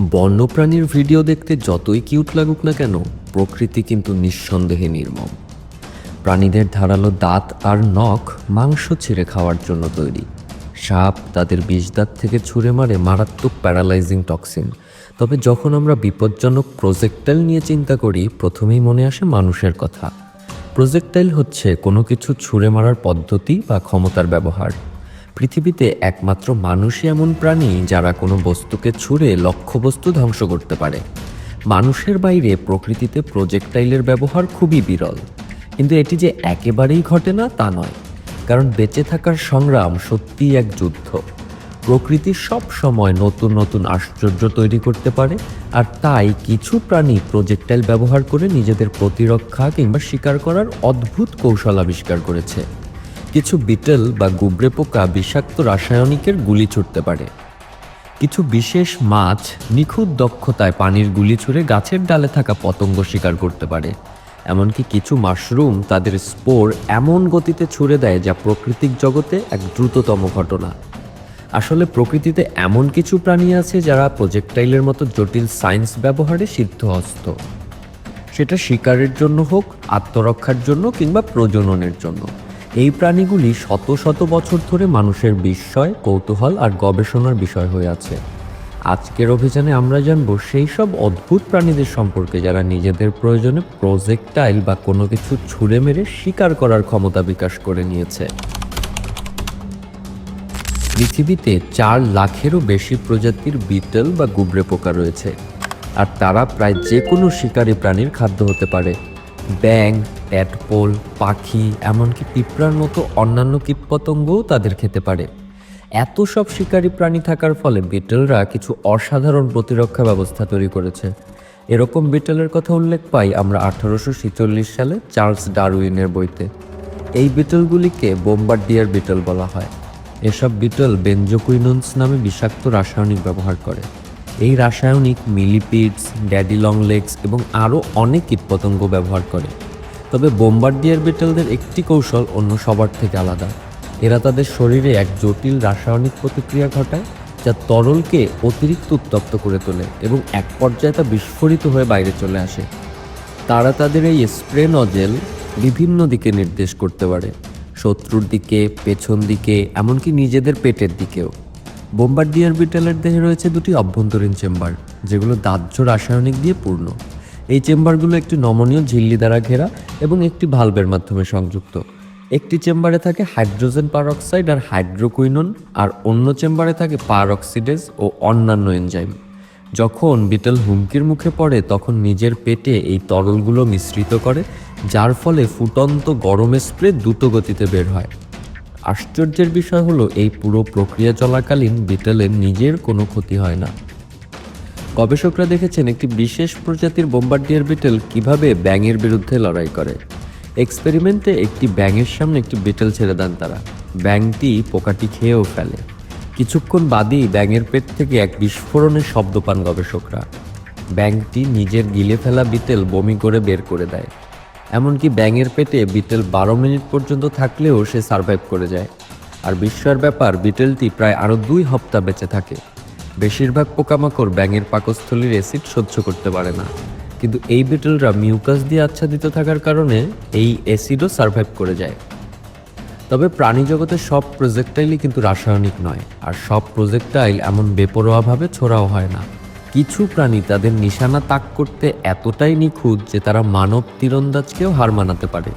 বন্যপ্রাণীর video দেখতে যতই cute লাগুক না কেন, প্রকৃতি কিন্তু নিঃসন্দেহে নির্মম। প্রাণীদের ধারালো দাঁত আর নখ মাংস ছিঁড়ে খাওয়ার জন্য তৈরি। সাপ তাদের বিষ দাঁত থেকে ছুঁড়ে মারে মারাত্মক প্যারালাইজিং টক্সিন। তবে যখন আমরা বিপজ্জনক প্রজেক্টাইল নিয়ে চিন্তা করি, প্রথমেই মনে আসে মানুষের কথা। প্রজেক্টাইল হচ্ছে কোনো কিছু ছুঁড়ে মারার পদ্ধতি বা ক্ষমতার ব্যবহার। পৃথিবীতে একমাত্র মানুষই এমন প্রাণী যারা কোনো বস্তুকে ছুঁড়ে লক্ষ্যবস্তু ধ্বংস করতে পারে। মানুষের বাইরে প্রকৃতিতে প্রজেক্টাইলের ব্যবহার খুবই বিরল। কিন্তু এটি যে একেবারেই ঘটে না, তা নয়। কারণ বেঁচে থাকার সংগ্রাম সত্যিই এক যুদ্ধ। প্রকৃতি সব সময় নতুন নতুন আশ্চর্য তৈরি করতে পারে, আর তাই কিছু প্রাণী প্রজেক্টাইল ব্যবহার করে নিজেদের প্রতিরক্ষা কিংবা শিকার করার অদ্ভুত কৌশল আবিষ্কার করেছে। কিছু বিটেল বা গুবরে পোকা বিষাক্ত রাসায়নিকের গুলি ছুটতে পারে। কিছু বিশেষ মাছ নিখুঁত দক্ষতায় পানির গুলি ছুঁড়ে গাছের ডালে থাকা পতঙ্গ শিকার করতে পারে। এমনকি কিছু মাশরুম তাদের স্পোর এমন গতিতে ছুঁড়ে দেয় যা প্রাকৃতিক জগতে এক দ্রুততম ঘটনা। আসলে প্রকৃতিতে এমন কিছু প্রাণী আছে যারা প্রজেক্টাইলের মতো জটিল সায়েন্স ব্যবহারে সিদ্ধহস্ত। সেটা শিকারের জন্য হোক, আত্মরক্ষার জন্য কিংবা প্রজননের জন্য। এই প্রাণীগুলি শত শত বছর ধরে মানুষের বিস্ময়, কৌতূহল আর গবেষণার বিষয় হয়ে আছে। আজকের অভিযানে আমরা জানব সেই সব অদ্ভুত প্রাণীদের সম্পর্কে যারা নিজেদের প্রয়োজনে প্রজেক্টাইল বা কোনো কিছু ছুঁড়ে মেরে শিকার করার ক্ষমতা বিকাশ করে নিয়েছে। পৃথিবীতে চার লাখেরও বেশি প্রজাতির বিটল বা গুবরে পোকা রয়েছে, আর তারা প্রায় যে কোনো শিকারী প্রাণীর খাদ্য হতে পারে। ব্যাং ট্যাটপোল পাখি, এমনকি পিঁপড়ার মতো অন্যান্য কীটপতঙ্গও তাদের খেতে পারে। এত সব শিকারী প্রাণী থাকার ফলে বিটলরা কিছু অসাধারণ প্রতিরক্ষা ব্যবস্থা তৈরি করেছে। এরকম বিটলের কথা উল্লেখ পাই আমরা আঠারোশো ছেচল্লিশ সালে চার্লস ডারউইনের বইতে। এই বিটলগুলিকে বোম্বার্ডিয়ার বিটল বলা হয়। এসব বিটল বেঞ্জোকুইনন্স নামে বিষাক্ত রাসায়নিক ব্যবহার করে। এই রাসায়নিক, মিলিপিডস, ড্যাডি লং লেগস এবং আরও অনেক কীটপতঙ্গ ব্যবহার করে। তবে বোম্বার্ডিয়ার বিটলদের একটি কৌশল অন্য সবার থেকে আলাদা। এরা তাদের শরীরে এক জটিল রাসায়নিক প্রতিক্রিয়া ঘটায়, যা তরলকে অতিরিক্ত উত্তপ্ত করে তোলে এবং এক পর্যায়ে তা বিস্ফোরিত হয়ে বাইরে চলে আসে। তারা তাদের এই স্প্রে নজেল বিভিন্ন দিকে নির্দেশ করতে পারে, শত্রুর দিকে, পেছন দিকে, এমনকি নিজেদের পেটের দিকেও। বোম্বার্ডিয়ার বিটেলের দেহে রয়েছে দুটি অভ্যন্তরীণ চেম্বার, যেগুলো দাহ্য রাসায়নিক দিয়ে পূর্ণ। এই চেম্বারগুলো একটি নমনীয় ঝিল্লি দ্বারা ঘেরা এবং একটি ভালভের মাধ্যমে সংযুক্ত। একটি চেম্বারে থাকে হাইড্রোজেন পারঅক্সাইড আর হাইড্রোকুইনন, আর অন্য চেম্বারে থাকে পারঅক্সিডেজ ও অন্যান্য এনজাইম। যখন বিটল হুমকির মুখে পড়ে, তখন নিজের পেটে এই তরলগুলো মিশ্রিত করে, যার ফলে ফুটন্ত গরম স্প্রে দ্রুত গতিতে বের হয়। আশ্চর্যের বিষয় হলো, এই পুরো প্রক্রিয়া চলাকালীন বিটেলের নিজের কোনো ক্ষতি হয় না। গবেষকরা দেখেছেন একটি বিশেষ প্রজাতির বোম্বার্ডিয়ার বিটেল কীভাবে ব্যাঙের বিরুদ্ধে লড়াই করে। এক্সপেরিমেন্টে একটি ব্যাঙের সামনে একটি বিটেল ছেড়ে দেন তারা। ব্যাঙটি পোকাটি খেয়েও ফেলে। কিছুক্ষণ বাদেই ব্যাঙের পেট থেকে এক বিস্ফোরণের শব্দ পান গবেষকরা। ব্যাঙটি নিজের গিলে ফেলা বিটেল বমি করে বের করে দেয়। এমনকি ব্যাঙের পেটে বিটেল বারো মিনিট পর্যন্ত থাকলেও সে সার্ভাইভ করে যায়। আর বিস্ময়ের ব্যাপার, বিটেলটি প্রায় আরও দুই হপ্তা বেঁচে থাকে। বেশিরভাগ পোকামাকড় ব্যাঙের পাকস্থলীর অ্যাসিড সহ্য করতে পারে না। কিন্তু এই বিটেলরা মিউকাস দিয়ে আচ্ছাদিত থাকার কারণে এই অ্যাসিডও সার্ভাইভ করে যায়। তবে প্রাণী জগতের সব প্রজেক্টাইলই কিন্তু রাসায়নিক নয়, আর সব প্রজেক্টাইল এমন বেপরোয়াভাবে ছোড়াও হয় না। কিছু প্রাণী তাদের নিশানা তাক করতে এতটাই নিখুঁত যে তারা মানব তীরন্দাজকেও হার মানাতে পারে।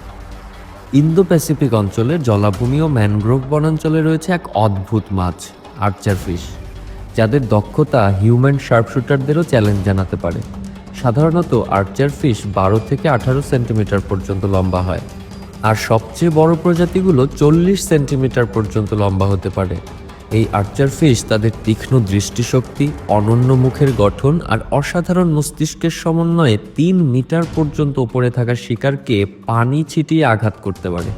ইন্দো প্যাসিফিক অঞ্চলের জলাভূমি ও ম্যানগ্রোভ বনাঞ্চলে রয়েছে এক অদ্ভুত মাছ, আর্চার ফিশ, যাদের দক্ষতা হিউম্যান শার্পশুটারদেরও চ্যালেঞ্জ জানাতে পারে। সাধারণত আর্চার ফিশ বারো থেকে আঠারো সেন্টিমিটার পর্যন্ত লম্বা হয়, আর সবচেয়ে বড় প্রজাতিগুলো চল্লিশ সেন্টিমিটার পর্যন্ত লম্বা হতে পারে। এই আর্চার ফিশ তাদের তীক্ষ্ণ দৃষ্টিশক্তি, অনন্য মুখের গঠন আর অসাধারণ মস্তিষ্কের সমন্বয়ে তিন মিটার পর্যন্ত উপরে থাকা শিকারকে পানি ছিটিয়ে আঘাত করতে পারে।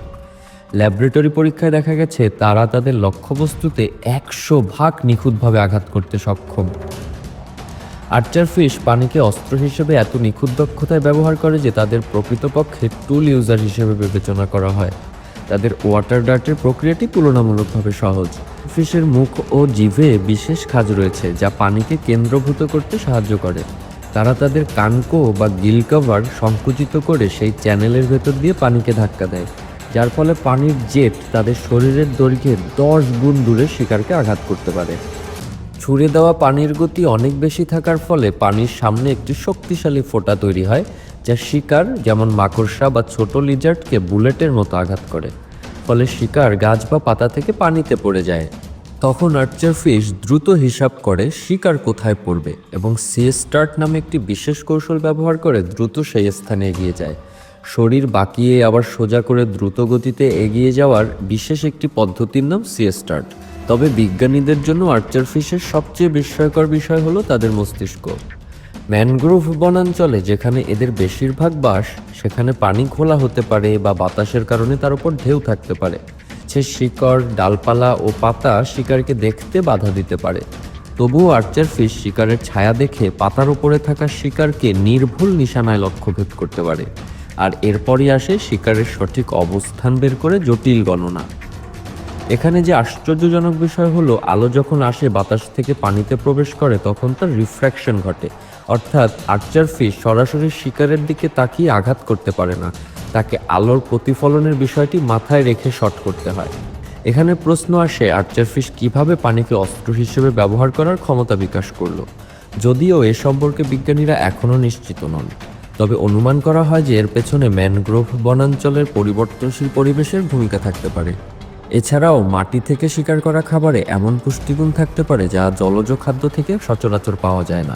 ল্যাবরেটরি পরীক্ষায় দেখা গেছে তারা তাদের লক্ষ্যবস্তুতে একশো ভাগ নিখুঁতভাবে আঘাত করতে সক্ষম। আর্চার ফিশ পানিকে অস্ত্র হিসেবে এত নিখুঁত দক্ষতায় ব্যবহার করে যে তাদের প্রকৃতপক্ষে টুল ইউজার হিসেবে বিবেচনা করা হয়। তাদের ওয়াটার ডার্টের প্রক্রিয়াটি তুলনামূলকভাবে সহজ। ফিশের মুখ ও জিভে বিশেষ খাজ রয়েছে, যা পানিকে কেন্দ্রভূত করতে সাহায্য করে। তারা তাদের কানকো বা গিল কভার সংকুচিত করে সেই চ্যানেলের ভেতর দিয়ে পানিকে ধাক্কা দেয়, যার ফলে পানির জেট তাদের শরীরের দৈর্ঘ্যে দশ গুণ দূরে শিকারকে আঘাত করতে পারে। ছুঁড়ে দেওয়া পানির গতি অনেক বেশি থাকার ফলে পানির সামনে একটি শক্তিশালী ফোঁটা তৈরি হয়, যা শিকার, যেমন মাকড়সা বা ছোট লিজার্ডকে বুলেটের মতো আঘাত করে। ফলে শিকার গাছ বা পাতা থেকে পানিতে পড়ে যায়। তখন আর্চার ফিশ দ্রুত হিসাব করে শিকার কোথায় পড়বে এবং সি স্টার্ট নামে একটি বিশেষ কৌশল ব্যবহার করে দ্রুত সেই স্থানে এগিয়ে যায়। শরীর বাঁকিয়ে আবার সোজা করে দ্রুত গতিতে এগিয়ে যাওয়ার বিশেষ একটি পদ্ধতির নাম সি স্টার্ট। তবে বিজ্ঞানীদের জন্য আর্চার ফিশের সবচেয়ে বিস্ময়কর বিষয় হলো তাদের মস্তিষ্ক। ম্যানগ্রোভ বনাঞ্চলে যেখানে এদের বেশিরভাগ বাস, সেখানে পানি খোলা হতে পারে বা বাতাসের কারণে তার উপর ঢেউ থাকতে পারে। সে শিকড়, ডালপালা ও পাতা শিকারকে দেখতে বাধা দিতে পারে। তবুও আর্চার ফিশ শিকারের ছায়া দেখে পাতার উপরে থাকা শিকারকে নির্ভুল নিশানায় লক্ষ্যভেদ করতে পারে। আর এরপরই আসে শিকারের সঠিক অবস্থান বের করে জটিল গণনা। এখানে যে আশ্চর্যজনক বিষয় হলো, আলো যখন আসে বাতাস থেকে পানিতে প্রবেশ করে, তখন তার রিফ্র্যাকশন ঘটে। অর্থাৎ আর্চার ফিশ সরাসরি শিকারের দিকে তাকিয়ে আঘাত করতে পারে না। তাকে আলোর প্রতিফলনের বিষয়টি মাথায় রেখে শট করতে হয়। এখানে প্রশ্ন আসে, আর্চার ফিশ কীভাবে পানিকে অস্ত্র হিসেবে ব্যবহার করার ক্ষমতা বিকাশ করল? যদিও এ সম্পর্কে বিজ্ঞানীরা এখনও নিশ্চিত নন। তবে অনুমান করা হয় যে এর পেছনে ম্যানগ্রোভ বনাঞ্চলের পরিবর্তনশীল পরিবেশের ভূমিকা থাকতে পারে। এছাড়াও মাটি থেকে শিকার করা খাবারে এমন পুষ্টিগুণ থাকতে পারে যা জলজ খাদ্য থেকে সচরাচর পাওয়া যায় না।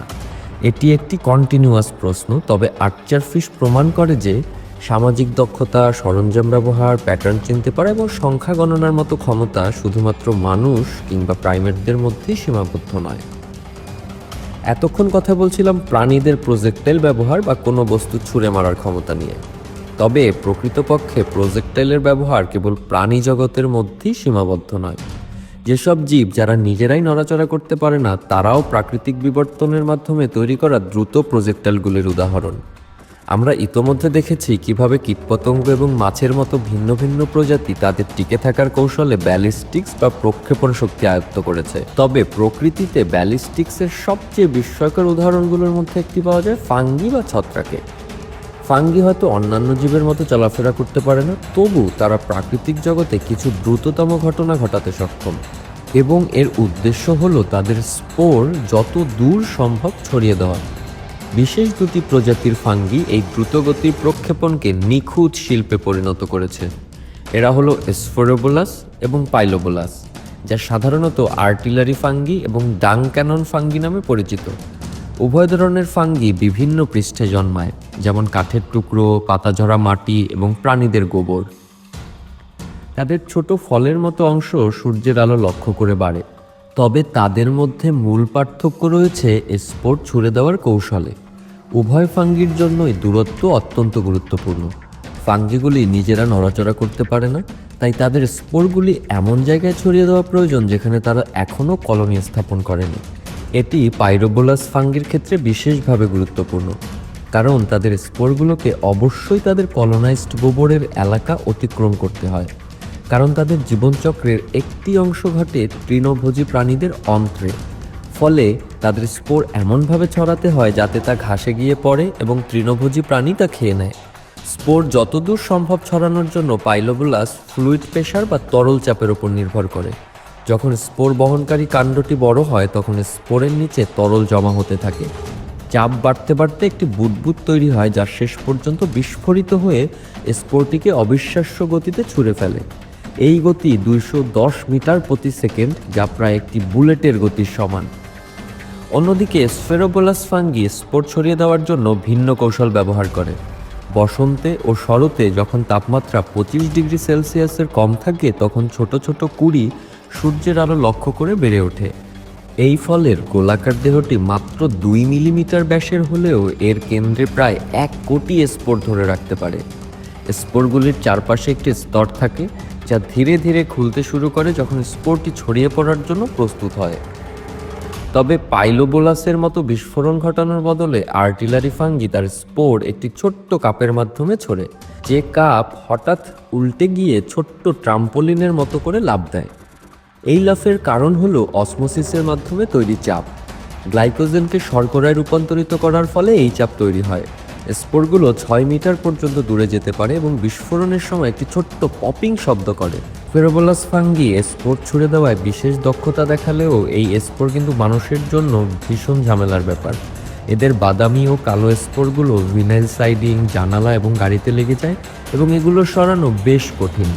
এটি একটি কন্টিনিউয়াস প্রশ্ন, তবে আর্চার ফিশ প্রমাণ করে যে সামাজিক দক্ষতা, সরঞ্জাম ব্যবহার প্যাটার্ন চিনতে পারে এবং সংখ্যা গণনার মতো ক্ষমতা শুধুমাত্র মানুষ কিংবা প্রাইমেটদের মধ্যেই সীমাবদ্ধ নয়। এতক্ষণ কথা বলছিলাম প্রাণীদের প্রজেক্টাইল ব্যবহার বা কোনো বস্তু ছুঁড়ে মারার ক্ষমতা নিয়ে। তবে প্রকৃতপক্ষে প্রজেক্টাইলের ব্যবহার কেবল প্রাণী জগতের মধ্যেই সীমাবদ্ধ নয়। যেসব জীব যারা নিজেরাই নড়াচড়া করতে পারে না, তারাও প্রাকৃতিক বিবর্তনের মাধ্যমে তৈরি করা দ্রুত প্রজেক্টাইলগুলির উদাহরণ। আমরা ইতোমধ্যে দেখেছি কীভাবে কীটপতঙ্গ এবং মাছের মতো ভিন্ন ভিন্ন প্রজাতি তাদের টিকে থাকার কৌশলে ব্যালিস্টিক্স বা প্রক্ষেপণ শক্তি আয়ত্ত করেছে। তবে প্রকৃতিতে ব্যালিস্টিক্সের সবচেয়ে বিস্ময়কর উদাহরণগুলোর মধ্যে একটি পাওয়া যায় ফাঙ্গি বা ছত্রাকে। ফাঙ্গি হয়তো অন্যান্য জীবের মতো চলাফেরা করতে পারে না, তবু তারা প্রাকৃতিক জগতে কিছু দ্রুততম ঘটনা ঘটাতে সক্ষম এবং এর উদ্দেশ্য হলো তাদের স্পোর যত দূর সম্ভব ছড়িয়ে দেওয়া। বিশেষ দুটি প্রজাতির ফাঙ্গি এই দ্রুতগতির প্রক্ষেপণকে নিখুঁত শিল্পে পরিণত করেছে। এরা হলো এসফোরোবোলাস এবং পাইলোবোলাস, যা সাধারণত আর্টিলারি ফাঙ্গি এবং ডাং ক্যানন ফাঙ্গি নামে পরিচিত। উভয় ধরনের ফাঙ্গি বিভিন্ন পৃষ্ঠে জন্মায়, যেমন কাঠের টুকরো, পাতাঝরা মাটি এবং প্রাণীদের গোবর। তাদের ছোট ফলের মতো অংশ সূর্যের আলো লক্ষ্য করে বাড়ে, তবে তাদের মধ্যে মূল পার্থক্য রয়েছে স্পোর্ট ছুড়ে দেওয়ার কৌশলে। উভয় ফাঙ্গির জন্যই দূরত্ব অত্যন্ত গুরুত্বপূর্ণ। ফাঙ্গিগুলি নিজেরা নড়াচড়া করতে পারে না, তাই তাদের স্পোরগুলি এমন জায়গায় ছড়িয়ে দেওয়া প্রয়োজন যেখানে তারা এখনও কলোনি স্থাপন করেনি। এটি পাইরোবোলাস ফাঙ্গির ক্ষেত্রে বিশেষভাবে গুরুত্বপূর্ণ, কারণ তাদের স্পোরগুলোকে অবশ্যই তাদের কলোনাইজড গোবরের এলাকা অতিক্রম করতে হয়, কারণ তাদের জীবনচক্রের একটি অংশ ঘটে তৃণভোজী প্রাণীদের অন্ত্রে, ফলে তাদের স্পোর এমনভাবে ছড়াতে হয় যাতে তা ঘাসে গিয়ে পড়ে এবং তৃণভোজী প্রাণী তা খেয়ে নেয়। স্পোর যতদূর সম্ভব ছড়ানোর জন্য পাইলোবুলাস ফ্লুইড প্রেশার বা তরল চাপের উপর নির্ভর করে। যখন স্পোর বহনকারী কাণ্ডটি বড় হয়, তখন স্পোরের নিচে তরল জমা হতে থাকে। চাপ বাড়তে বাড়তে একটি বুদবুদ তৈরি হয় যা শেষ পর্যন্ত বিস্ফোরিত হয়ে স্পোরটিকে অবিশ্বাস্য গতিতে ছুঁড়ে ফেলে। এই গতি দুইশো দশ মিটার প্রতি সেকেন্ড, যা প্রায় একটি বুলেটের গতির সমান। অন্যদিকে স্ফেরোবোলাস ফাঙ্গি স্পোর ছড়িয়ে দেওয়ার জন্য ভিন্ন কৌশল ব্যবহার করে। বসন্তে ও শরতে যখন তাপমাত্রা পঁচিশ ডিগ্রি সেলসিয়াসের কম থাকে, তখন ছোট ছোট কুড়ি সূর্যের আলো লক্ষ্য করে বেড়ে ওঠে। এই ফলের গোলাকার দেহটি মাত্র দুই মিলিমিটার ব্যাসের হলেও এর কেন্দ্রে প্রায় এক কোটি স্পোর ধরে রাখতে পারে। স্পোরগুলির চারপাশে একটি স্তর থাকে, যা ধীরে ধীরে খুলতে শুরু করে যখন স্পোরটি ছড়িয়ে পড়ার জন্য প্রস্তুত হয়। তবে পাইলোবোলাসের মতো বিস্ফোরণ ঘটানোর বদলে আর্টিলারি ফাঙ্গি তার স্পোর একটি ছোট্ট কাপের মাধ্যমে ছড়ে। যে কাপ হঠাৎ উল্টে গিয়ে ছোট্ট ট্রাম্পোলিনের মতো করে লাভ দেয়। এই লাফের কারণ হলো অসমোসিসের মাধ্যমে তৈরি চাপ। গ্লাইকোজেনকে শর্করায় রূপান্তরিত করার ফলে এই চাপ তৈরি হয়। স্পোরগুলো ছয় মিটার পর্যন্ত দূরে যেতে পারে এবং বিস্ফোরণের সময় একটি ছোট্ট পপিং শব্দ করে। ফেরোবোলাস ফাঙ্গি স্পোর ছুড়ে দেওয়ায় বিশেষ দক্ষতা দেখালেও এই স্পোর কিন্তু মানুষের জন্য ভীষণ ঝামেলার ব্যাপার। এদের বাদামি ও কালো স্পোরগুলো ভিনাইল সাইডিং, জানালা এবং গাড়িতে লেগে যায় এবং এগুলো সরানো বেশ কঠিন।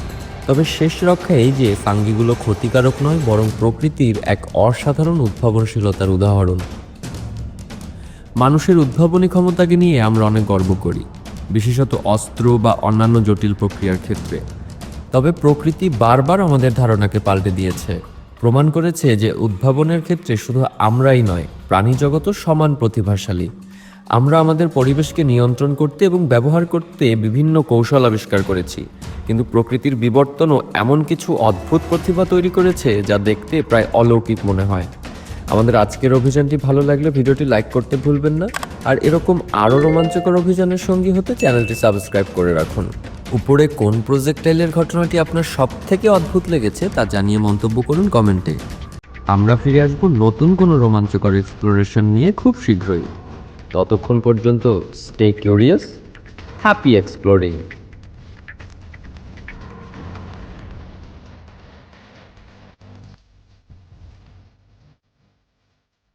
তবে শেষ রক্ষা এই যে ফাঙ্গিগুলো ক্ষতিকারক নয়, বরং প্রকৃতির এক অসাধারণ উদ্ভাবনশীলতার উদাহরণ। মানুষের উদ্ভাবনী ক্ষমতাকে নিয়ে আমরা অনেক গর্ব করি, বিশেষত অস্ত্র বা অন্যান্য জটিল প্রক্রিয়ার ক্ষেত্রে। তবে প্রকৃতি বারবার আমাদের ধারণাকে পাল্টে দিয়েছে। প্রমাণ করেছে যে উদ্ভাবনের ক্ষেত্রে শুধু আমরাই নয় প্রাণী জগতও সমান প্রতিভাশালী। আমরা আমাদের পরিবেশকে নিয়ন্ত্রণ করতে এবং ব্যবহার করতে বিভিন্ন কৌশল আবিষ্কার করেছি। কিন্তু প্রকৃতির বিবর্তনও এমন কিছু অদ্ভুত প্রতিভা তৈরি করেছে যা দেখতে প্রায় অলৌকিক মনে হয়। আমাদের আজকের অভিযানটি ভালো লাগলে ভিডিওটি লাইক করতে ভুলবেন না। আর এরকম আরও রোমাঞ্চকর অভিযানের সঙ্গী হতে চ্যানেলটি সাবস্ক্রাইব করে রাখুন। উপরে কোন প্রজেক্টাইলের ঘটনাটি আপনার সব থেকে অদ্ভুত লেগেছে তা জানিয়ে মন্তব্য করুন কমেন্টে। আমরা ফিরে আসব নতুন কোনো রোমাঞ্চকর এক্সপ্লোরেশন নিয়ে খুব শীঘ্রই। ততক্ষণ পর্যন্ত স্টে কিউরিয়াস হ্যাপি এক্সপ্লোরিং